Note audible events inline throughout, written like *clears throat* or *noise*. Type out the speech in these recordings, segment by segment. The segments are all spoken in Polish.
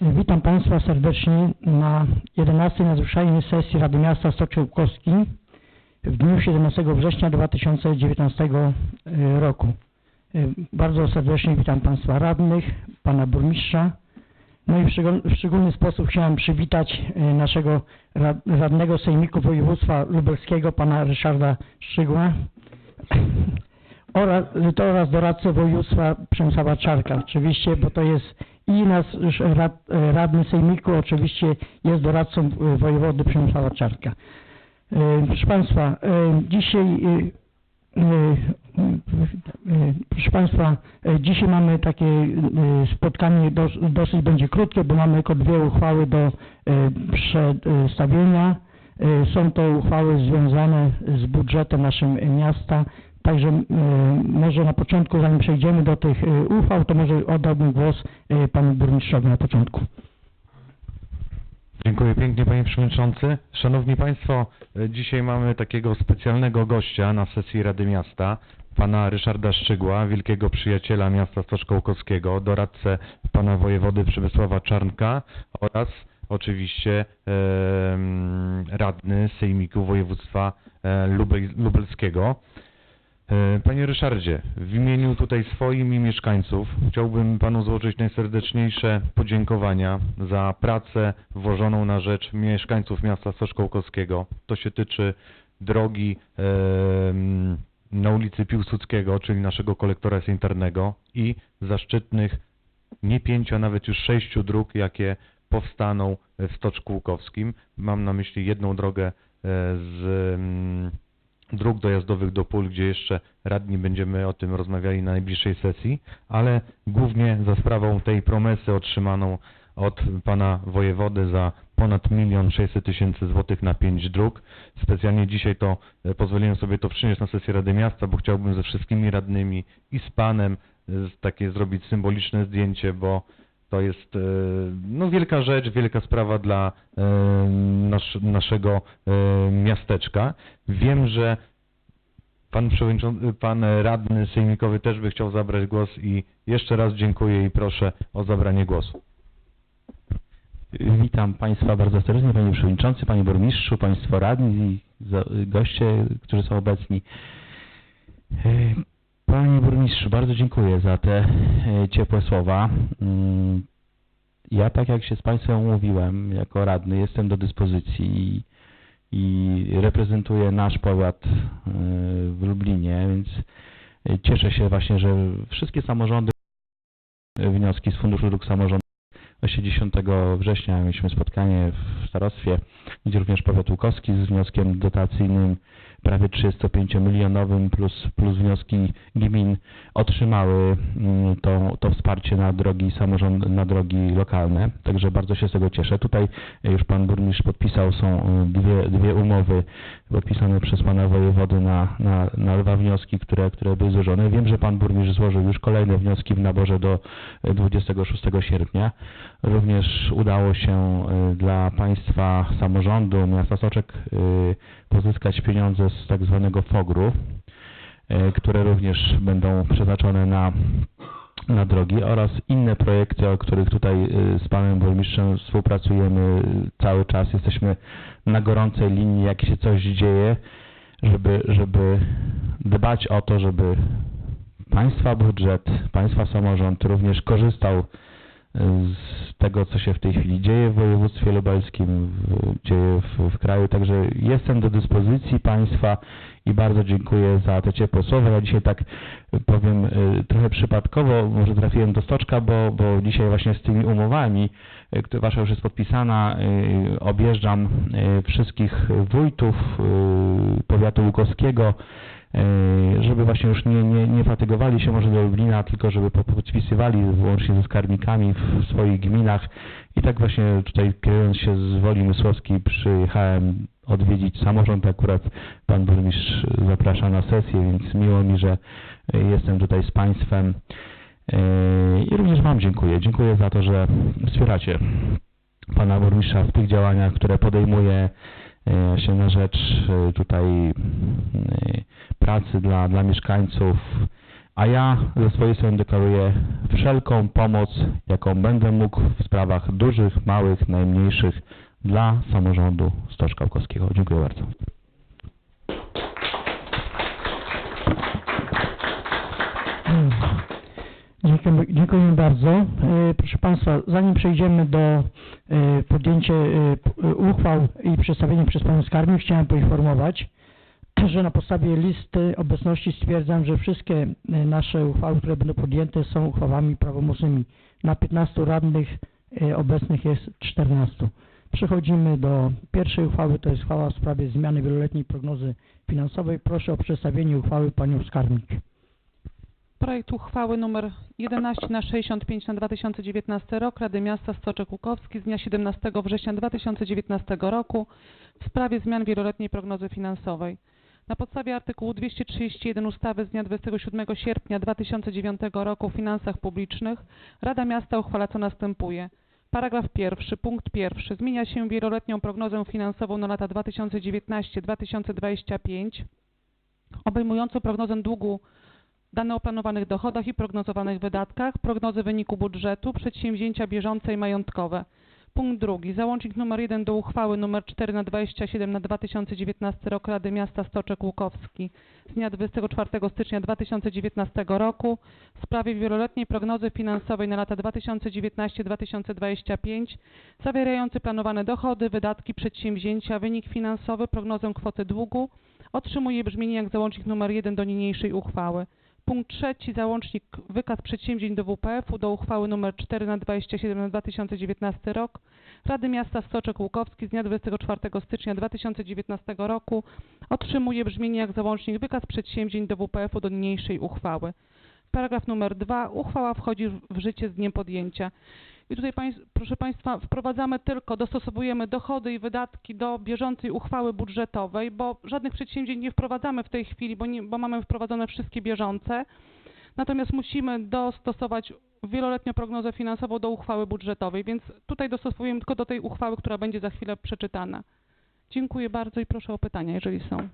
Witam Państwa serdecznie na 11 nadzwyczajnej sesji Rady Miasta Stoczówkowski w dniu 17 września 2019 roku. E, Bardzo serdecznie witam Państwa radnych, Pana Burmistrza. No i w szczegól- w szczególny sposób chciałem przywitać e, naszego rad- radnego Sejmiku Województwa Lubelskiego, Pana Ryszarda Szczygła oraz, to oraz doradcę województwa Przemysława Czarka oczywiście, bo to jest i nasz rad, e, radny sejmiku oczywiście jest doradcą e, wojewody Przemysława Czarka. E, Proszę Państwa, e, dzisiaj e, e, e, proszę Państwa, e, dzisiaj mamy takie e, spotkanie dos, dosyć będzie krótkie, bo mamy tylko dwie uchwały do e, przedstawienia. E, Są to uchwały związane z budżetem naszym miasta. Także e, może na początku, zanim przejdziemy do tych e, uchwał, to może oddałbym głos e, panu burmistrzowi na początku. Dziękuję pięknie panie przewodniczący. Szanowni państwo, e, dzisiaj mamy takiego specjalnego gościa na sesji Rady Miasta, pana Ryszarda Szczygła, wielkiego przyjaciela miasta Stoczkołkowskiego, doradcę pana wojewody Przemysława Czarnka oraz oczywiście em, radny Sejmiku Województwa e, Lubel, Lubelskiego. E, Panie Ryszardzie, w imieniu tutaj swoim i mieszkańców chciałbym Panu złożyć najserdeczniejsze podziękowania za pracę włożoną na rzecz mieszkańców miasta Stoczkołkowskiego. To się tyczy drogi na ulicy Piłsudskiego, czyli naszego kolektora sanitarnego i zaszczytnych nie pięciu, a nawet już sześciu dróg, jakie powstaną w Stoczku Łukowskim. Mam na myśli jedną drogę e, z dróg dojazdowych do pól, gdzie jeszcze radni będziemy o tym rozmawiali na najbliższej sesji, ale głównie za sprawą tej promesy otrzymaną od pana wojewody za ponad milion sześćset tysięcy złotych na pięć dróg. Specjalnie dzisiaj to e, pozwoliłem sobie to przynieść na sesję Rady Miasta, bo chciałbym ze wszystkimi radnymi i z panem e, takie zrobić symboliczne zdjęcie, bo to jest e, no, wielka rzecz, wielka sprawa dla e, nasz, naszego e, miasteczka. Wiem, że pan przewodniczący, pan radny sejmikowy też by chciał zabrać głos i jeszcze raz dziękuję i proszę o zabranie głosu. Witam Państwa bardzo serdecznie, Panie Przewodniczący, Panie Burmistrzu, Państwo radni i goście, którzy są obecni. Panie Burmistrzu, bardzo dziękuję za te e, ciepłe słowa. Mm, Ja, tak jak się z Państwem umówiłem, jako radny, jestem do dyspozycji i, reprezentuję nasz powiat e, w Lublinie, więc e, cieszę się właśnie, że wszystkie samorządy wnioski z Funduszu Dróg Samorządowych Właśnie 10 września mieliśmy spotkanie w starostwie, gdzie również powiat łukowski z wnioskiem dotacyjnym prawie 35-milionowym plus, plus wnioski gmin otrzymały mm, to, to wsparcie na drogi samorząd, na drogi lokalne. Także bardzo się z tego cieszę. Tutaj już pan burmistrz podpisał, są y, dwie, dwie umowy podpisane przez pana wojewodę na, na, na dwa wnioski, które, które były złożone. Wiem, że pan burmistrz złożył już kolejne wnioski w naborze do y, 26 sierpnia. Również udało się dla państwa samorządu miasta Soczek pozyskać pieniądze z tak zwanego FOGR-u, y, które również będą przeznaczone na, na drogi oraz inne projekty, o których tutaj y, z panem burmistrzem współpracujemy cały czas. Jesteśmy na gorącej linii, jak się coś dzieje, żeby, żeby dbać o to, żeby państwa budżet, państwa samorząd również korzystał z tego, co się w tej chwili dzieje w województwie lubelskim, dzieje w, w kraju. Także jestem do dyspozycji Państwa i bardzo dziękuję za te ciepłe słowa. Ja dzisiaj tak powiem y, trochę przypadkowo, może trafiłem do stoczka, bo, bo dzisiaj właśnie z tymi umowami, y, Wasza już jest podpisana, y, objeżdżam y, wszystkich wójtów y, powiatu łukowskiego, żeby właśnie już nie, nie, nie fatygowali się może do Lublina, tylko żeby po- podpisywali wyłącznie ze skarbnikami w swoich gminach. I tak właśnie tutaj kierując się z Woli Mysłowskiej przyjechałem odwiedzić samorząd. Akurat pan burmistrz zaprasza na sesję, więc miło mi, że e, jestem tutaj z państwem. E, I również wam dziękuję. Dziękuję za to, że wspieracie pana burmistrza w tych działaniach, które podejmuje e, się na rzecz e, tutaj e, pracy dla, dla mieszkańców, a ja ze swojej strony deklaruję wszelką pomoc, jaką będę mógł w sprawach dużych, małych, najmniejszych dla samorządu Stoczka Łukowskiego. Dziękuję bardzo. Dziękujemy, dziękujemy bardzo. E, Proszę Państwa, zanim przejdziemy do e, podjęcia e, uchwał i przedstawienia przez Panią Skarbnik, chciałem poinformować, że na podstawie listy obecności stwierdzam, że wszystkie e, nasze uchwały, które będą podjęte są uchwałami prawomocnymi. Na 15 radnych e, obecnych jest 14. Przechodzimy do pierwszej uchwały, to jest uchwała w sprawie zmiany wieloletniej prognozy finansowej. Proszę o przedstawienie uchwały Panią Skarbnik. Projekt uchwały nr 11 na 65 na 2019 rok Rady Miasta Stoczek Łukowski z dnia 17 września 2019 roku w sprawie zmian wieloletniej prognozy finansowej. Na podstawie artykułu 231 ustawy z dnia 27 sierpnia 2009 roku o finansach publicznych Rada Miasta uchwala co następuje. Paragraf pierwszy, punkt pierwszy. Zmienia się wieloletnią prognozę finansową na lata 2019-2025 obejmującą prognozę długu dane o planowanych dochodach i prognozowanych wydatkach, prognozy wyniku budżetu, przedsięwzięcia bieżące i majątkowe. Punkt drugi. Załącznik nr 1 do uchwały nr 4 na 27 na 2019 rok Rady Miasta Stoczek Łukowski z dnia 24 stycznia 2019 roku w sprawie wieloletniej prognozy finansowej na lata 2019-2025 zawierający planowane dochody, wydatki, przedsięwzięcia, wynik finansowy, prognozę kwoty długu otrzymuje brzmienie jak załącznik nr 1 do niniejszej uchwały. Punkt trzeci, załącznik wykaz przedsięwzięć do WPF-u do uchwały nr 4 na 27 na 2019 rok Rady Miasta Stoczek Łukowski z dnia 24 stycznia 2019 roku otrzymuje brzmienie jak załącznik wykaz przedsięwzięć do WPF-u do niniejszej uchwały. Paragraf numer 2. Uchwała wchodzi w- życie z dniem podjęcia. I tutaj, proszę Państwa, wprowadzamy tylko, dostosowujemy dochody i wydatki do bieżącej uchwały budżetowej, bo żadnych przedsięwzięć nie wprowadzamy w tej chwili, bo, nie, bo mamy wprowadzone wszystkie bieżące. Natomiast musimy dostosować wieloletnią prognozę finansową do uchwały budżetowej, więc tutaj dostosowujemy tylko do tej uchwały, która będzie za chwilę przeczytana. Dziękuję bardzo i proszę o pytania, jeżeli są.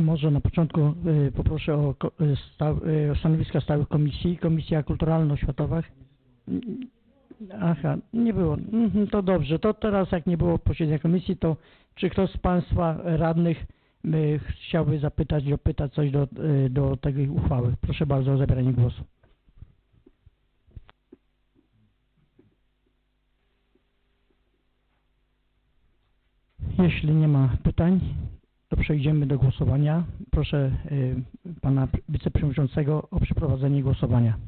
Może na początku y, poproszę y, y, o stanowiska stałych komisji. Komisja Kulturalno-Światowa. Mm, Aha, nie było. Mhm, to dobrze. To teraz jak nie było posiedzenia komisji, to czy ktoś z Państwa radnych chciałby zapytać, dopytać coś do, do tej uchwały? Proszę bardzo o zabieranie głosu. Jeśli nie ma pytań, to przejdziemy do głosowania. Proszę y, pana wiceprzewodniczącego o przeprowadzenie głosowania.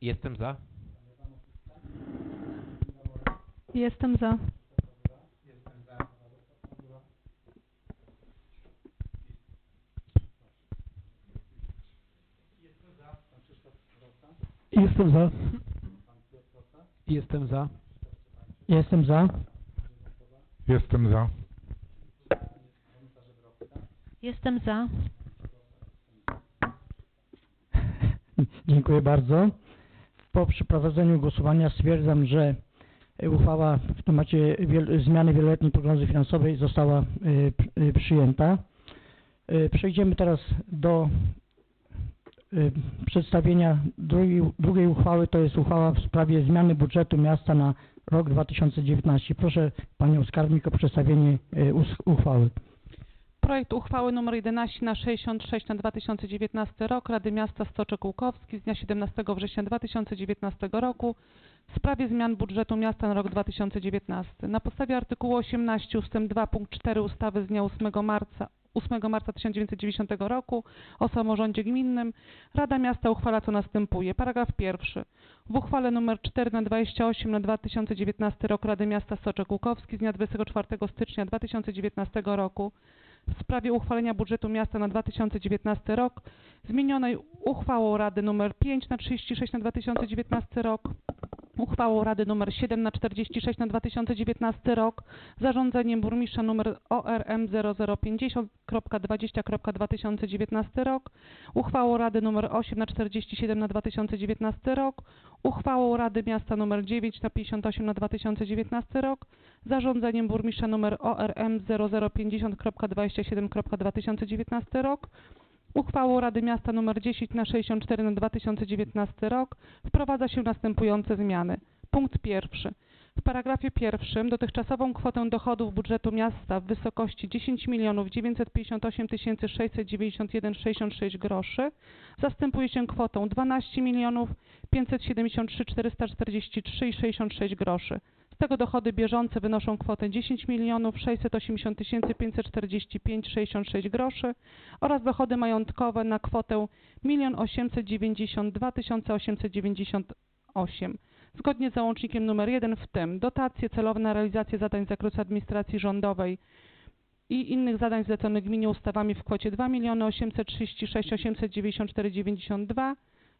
Jestem za. Jestem za. Jestem za. Jestem za. Jestem za. Jestem za. Jestem za. *laughs* Dziękuję bardzo. Po przeprowadzeniu głosowania stwierdzam, że uchwała w temacie wiel- zmiany wieloletniej prognozy finansowej została y, y, przyjęta. Y, Przejdziemy teraz do przedstawienia drugiej, drugiej uchwały. To jest uchwała w sprawie zmiany budżetu miasta na rok 2019. Proszę Panią Skarbnik o przedstawienie y, uchwały. Projekt uchwały nr 11 na 66 na 2019 rok Rady Miasta Stoczek Łukowski z dnia 17 września 2019 roku w sprawie zmian budżetu miasta na rok 2019. Na podstawie artykułu 18 ust. 2 punkt 4 ustawy z dnia 8 marca 8 marca 1990 roku o samorządzie gminnym Rada Miasta uchwala co następuje. Paragraf pierwszy. W uchwale nr 4 na 28 na 2019 rok Rady Miasta Stoczek Łukowski z dnia 24 stycznia 2019 roku w sprawie uchwalenia budżetu miasta na 2019 rok, zmienionej uchwałą Rady nr 5 na 36 na 2019 rok, uchwałą Rady nr 7 na 46 na 2019 rok, zarządzeniem burmistrza nr ORM 0050.20.2019 rok, uchwałą Rady nr 8 na 47 na 2019 rok, uchwałą Rady Miasta nr 9 na 58 na 2019 rok, zarządzeniem burmistrza nr ORM 0050.27.2019 rok, uchwałą Rady Miasta nr 10 na 64 na 2019 rok wprowadza się następujące zmiany. Punkt pierwszy. W paragrafie pierwszym dotychczasową kwotę dochodów budżetu miasta w wysokości 10 958 691,66 groszy zastępuje się kwotą 12 573 443,66 groszy. Tego dochody bieżące wynoszą kwotę 10 680 545,66 groszy oraz dochody majątkowe na kwotę 1 892 898 zgodnie z załącznikiem nr 1, w tym dotacje celowe na realizację zadań z zakresu administracji rządowej i innych zadań zleconych gminie ustawami w kwocie 2 836 894,92.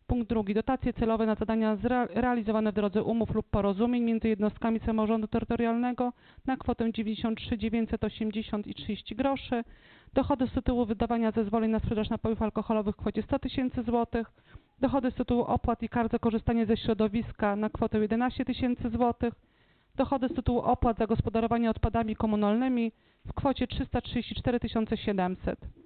Punkt drugi. Dotacje celowe na zadania realizowane w drodze umów lub porozumień między jednostkami samorządu terytorialnego na kwotę 93 980 i 30 groszy. Dochody z tytułu wydawania zezwoleń na sprzedaż napojów alkoholowych w kwocie 100 tysięcy złotych. Dochody z tytułu opłat i kar za korzystanie ze środowiska na kwotę 11 tysięcy złotych. Dochody z tytułu opłat za gospodarowanie odpadami komunalnymi w kwocie 334 700.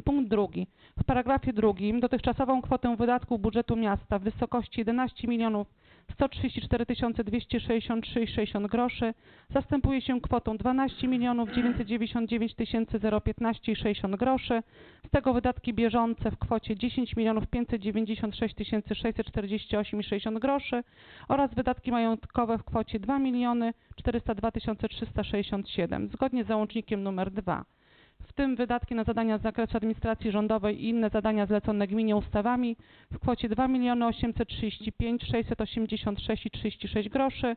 Punkt drugi. W paragrafie drugim dotychczasową kwotę wydatków budżetu miasta w wysokości 11 milionów 134 263,60 groszy zastępuje się kwotą 12 milionów 999 015,60 groszy. Z tego wydatki bieżące w kwocie 10 milionów 596 648,60 groszy oraz wydatki majątkowe w kwocie 2 miliony 402 367 zgodnie z załącznikiem nr 2 w tym wydatki na zadania z zakresu administracji rządowej i inne zadania zlecone gminie ustawami w kwocie 2 835 686,36 groszy.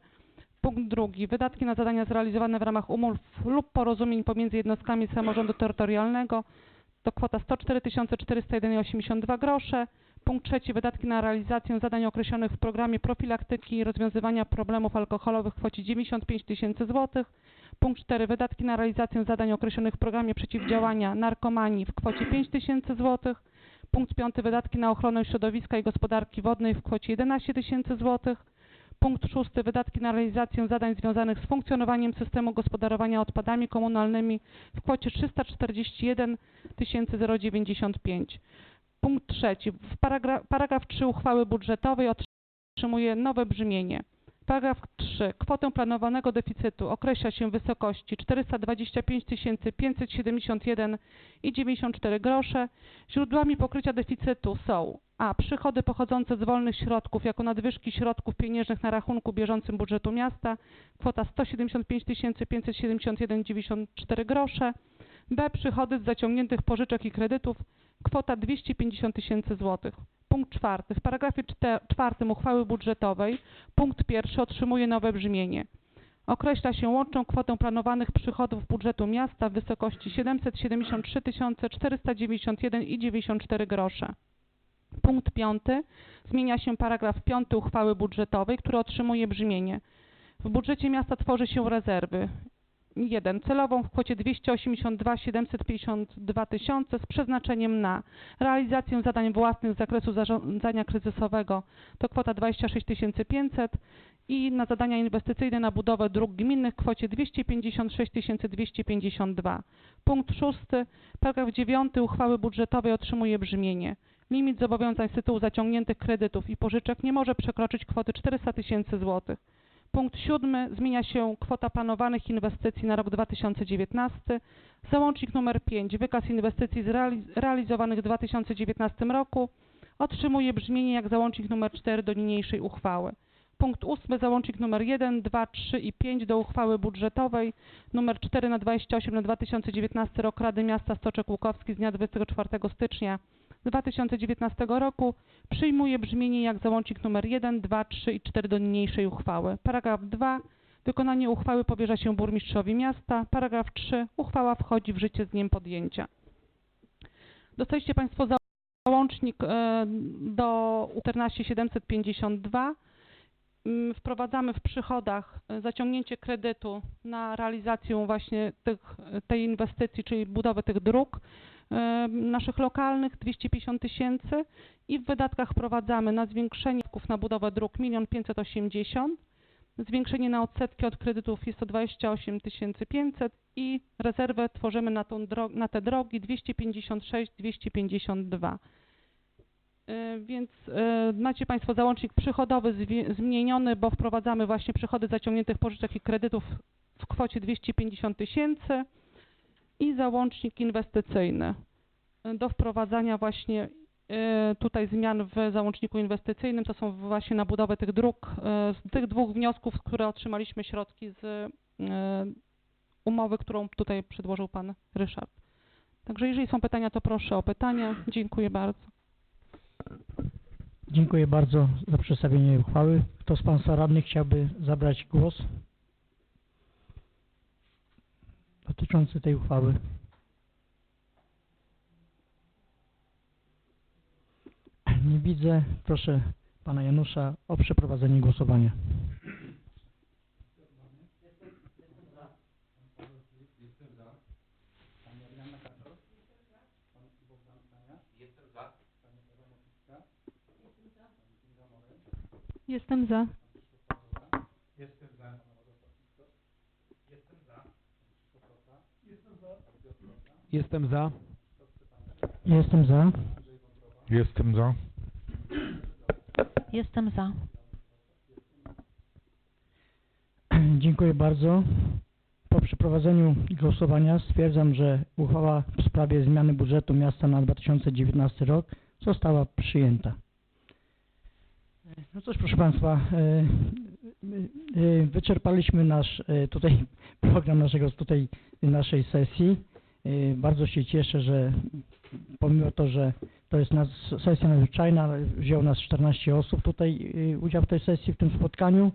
Punkt drugi. Wydatki na zadania zrealizowane w ramach umów lub porozumień pomiędzy jednostkami samorządu terytorialnego to kwota 104 401,82 grosze. Punkt trzeci. Wydatki na realizację zadań określonych w programie profilaktyki i rozwiązywania problemów alkoholowych w kwocie 95 tysięcy złotych. Punkt 4. Wydatki na realizację zadań określonych w programie przeciwdziałania narkomanii w kwocie 5 tysięcy złotych. Punkt 5. Wydatki na ochronę środowiska i gospodarki wodnej w kwocie 11 tysięcy złotych. Punkt 6. Wydatki na realizację zadań związanych z funkcjonowaniem systemu gospodarowania odpadami komunalnymi w kwocie 341 095. Punkt 3. W paragra paragraf 3 uchwały budżetowej otrzymuje nowe brzmienie. Paragraf 3. Kwotę planowanego deficytu określa się w wysokości 425 571,94 grosze. Źródłami pokrycia deficytu są a. Przychody pochodzące z wolnych środków jako nadwyżki środków pieniężnych na rachunku bieżącym budżetu miasta kwota 175 571,94 grosze. b. Przychody z zaciągniętych pożyczek i kredytów kwota 250 tysięcy złotych. Punkt czwarty. W paragrafie czwartym uchwały budżetowej punkt pierwszy otrzymuje nowe brzmienie. Określa się łączną kwotę planowanych przychodów budżetu miasta w wysokości 773 491,94 grosze. Punkt piąty. Zmienia się paragraf piąty uchwały budżetowej, który otrzymuje brzmienie. W budżecie miasta tworzy się rezerwy. 1. Celową w kwocie 282 752 tysiące z przeznaczeniem na realizację zadań własnych z zakresu zarządzania kryzysowego to kwota 26 500 i na zadania inwestycyjne na budowę dróg gminnych w kwocie 256 252. Punkt 6. Paragraf 9 uchwały budżetowej otrzymuje brzmienie. Limit zobowiązań z tytułu zaciągniętych kredytów i pożyczek nie może przekroczyć kwoty 400 tysięcy złotych. Punkt siódmy. Zmienia się kwota planowanych inwestycji na rok 2019. Załącznik nr 5. Wykaz inwestycji realizowanych w 2019 roku otrzymuje brzmienie jak załącznik nr 4 do niniejszej uchwały. Punkt ósmy. Załącznik nr 1, 2, 3 i 5 do uchwały budżetowej nr 4 na 28 na 2019 rok Rady Miasta Stoczek Łukowski z dnia 24 stycznia 2019 roku przyjmuje brzmienie jak załącznik nr 1, 2, 3 i 4 do niniejszej uchwały. Paragraf 2. Wykonanie uchwały powierza się burmistrzowi miasta. Paragraf 3. Uchwała wchodzi w życie z dniem podjęcia. Dostaliście Państwo załącznik e, do 14752 mm, wprowadzamy w przychodach e, zaciągnięcie kredytu na realizację właśnie tych, tej inwestycji, czyli budowę tych dróg naszych lokalnych 250 tysięcy. I w wydatkach wprowadzamy na zwiększenie na budowę dróg 1 580 zwiększenie na odsetki od kredytów jest to 28 500 i rezerwę tworzymy na, na te drogi 256 252. Y, Więc macie Państwo załącznik przychodowy zmieniony, bo wprowadzamy właśnie przychody zaciągniętych pożyczek i kredytów w kwocie 250 tysięcy i załącznik inwestycyjny do wprowadzania właśnie y, tutaj zmian w załączniku inwestycyjnym. To są właśnie na budowę tych dróg, y, z tych dwóch wniosków, które otrzymaliśmy środki z y, umowy, którą tutaj przedłożył Pan Ryszard. Także jeżeli są pytania, to proszę o pytania. Dziękuję bardzo. Dziękuję bardzo za przedstawienie uchwały. Kto z Państwa radnych chciałby zabrać głos dotyczący tej uchwały? Nie widzę. Proszę Pana Janusza o przeprowadzenie głosowania. Jestem za. Jestem za. Jestem za. Jestem za. Jestem za. *clears throat* Dziękuję bardzo. Po przeprowadzeniu głosowania stwierdzam, że uchwała w sprawie zmiany budżetu miasta na 2019 rok została przyjęta. No cóż, proszę Państwa, e, e, e, wyczerpaliśmy nasz tutaj *laughs* program naszego tutaj naszej sesji. E, Bardzo się cieszę, że pomimo to, że to jest nas, sesja nadzwyczajna, wzięło nas 14 osób tutaj e, udział w tej sesji, w tym spotkaniu.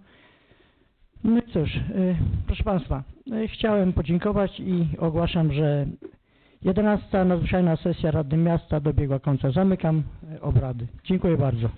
No i cóż, y, proszę Państwa, y, chciałem podziękować i ogłaszam, że 11. nadzwyczajna sesja Rady Miasta dobiegła końca. Zamykam y, obrady. Dziękuję bardzo.